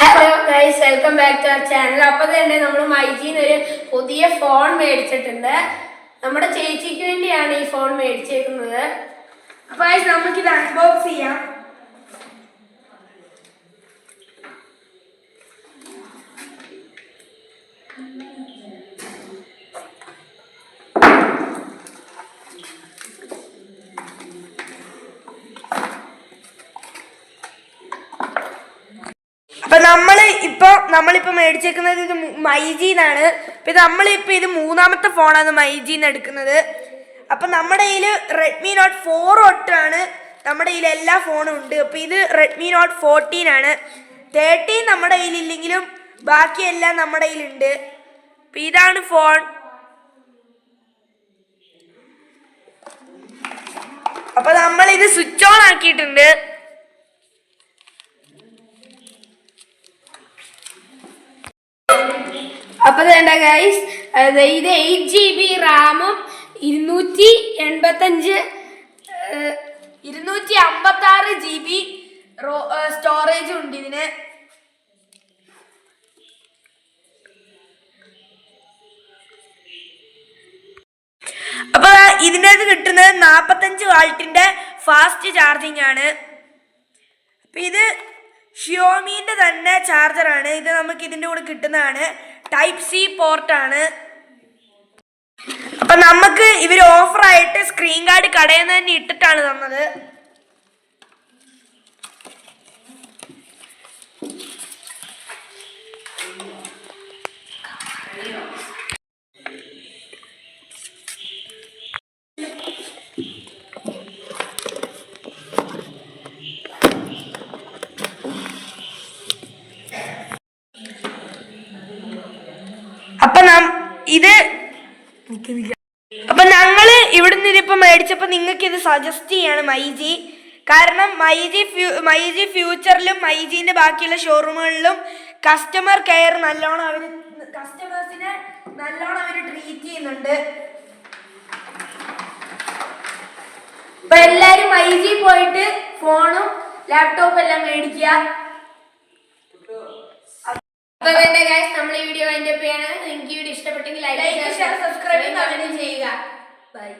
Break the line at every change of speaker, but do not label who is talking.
Hello guys welcome back to our channel അപ്പൊ തന്നെ നമ്മൾ മൈജിന്ന് ഒരു പുതിയ ഫോൺ മേടിച്ചിട്ടുണ്ട്. നമ്മുടെ ചേച്ചിക്ക് വേണ്ടിയാണ് ഈ ഫോൺ മേടിച്ചേക്കുന്നത്.
അപ്പൊ ഗൈസ് നമുക്കിത് അൺബോക്സ് ചെയ്യാം. അപ്പൊ നമ്മൾ ഇപ്പൊ നമ്മളിപ്പോ മേടിച്ചേക്കുന്നത് ഇത് മൈജിന്നാണ് ഇപ്പൊ ഇത് നമ്മളിപ്പോ ഇത് മൂന്നാമത്തെ ഫോണാണ് മൈജിന്ന് എടുക്കുന്നത്. അപ്പൊ നമ്മുടെ കയ്യിൽ റെഡ്മി നോട്ട് ഫോർ ഒട്ടാണ് നമ്മുടെ കയ്യിൽ എല്ലാ ഫോണും ഉണ്ട്. അപ്പൊ ഇത് റെഡ്മി നോട്ട് ഫോർട്ടീൻ ആണ്. തേർട്ടീൻ നമ്മുടെ കയ്യിലില്ലെങ്കിലും ബാക്കിയെല്ലാം നമ്മുടെ കയ്യിലുണ്ട്. അപ്പൊ ഇതാണ് ഫോൺ. അപ്പൊ നമ്മൾ ഇത് സ്വിച്ച് ഓൺ ആക്കിയിട്ടുണ്ട്.
അപ്പൊ വേണ്ട ഗൈസ് ഇത് എയ്റ്റ് ജി ബി റാമും ഇരുന്നൂറ്റി എൺപത്തഞ്ച്
ഇരുന്നൂറ്റി അമ്പത്തി ആറ് ജി ബി സ്റ്റോറേജ് ഉണ്ട് ഇതിന്. അപ്പൊ ദാ ഇതിന്റെ അകത്ത് കിട്ടുന്നത് നാൽപ്പത്തഞ്ച് വാൾട്ടിന്റെ ഫാസ്റ്റ് ചാർജിങ് ആണ്. അപ്പൊ ഇത് ഷിയോമീന്റെ തന്നെ ചാർജറാണ് ഇത് നമുക്ക് ഇതിന്റെ കൂടെ കിട്ടുന്നതാണ്. ടൈപ്പ് സി പോർട്ടാണ് അപ്പൊ നമുക്ക് ഇവർ ഓഫറായിട്ട് സ്ക്രീൻ കാർഡ് കടയിൽ നിന്ന് തന്നെ ഇട്ടിട്ടാണ് തന്നത്. അപ്പൊ ഇത് അപ്പൊ ഞങ്ങൾ ഇവിടുന്ന് ഇതിപ്പോ മേടിച്ചപ്പോ നിങ്ങൾക്ക് ഇത് സജസ്റ്റ് ചെയ്യാണ് മൈജി. കാരണം മൈജി ഫ്യൂ മൈജി ഫ്യൂച്ചറിലും മൈജീന്റെ ബാക്കിയുള്ള ഷോറൂമുകളിലും കസ്റ്റമർ കെയർ നല്ലോണം അവർ കസ്റ്റമേഴ്സിനെ നല്ലോണം അവർ ട്രീറ്റ് ചെയ്യുന്നുണ്ട്.
അപ്പൊ എല്ലാരും മൈജി പോയിട്ട് ഫോണും ലാപ്ടോപ്പും എല്ലാം മേടിക്കുക. അപ്പൊ നമ്മൾ ഈ വീഡിയോ നിങ്ങൾക്ക് ഈ വീഡിയോ ഇഷ്ടപ്പെട്ടെങ്കിൽ ലൈക്ക്
ഷെയർ സബ്സ്ക്രൈബ്
കമന്റ് ചെയ്യുക. ബൈ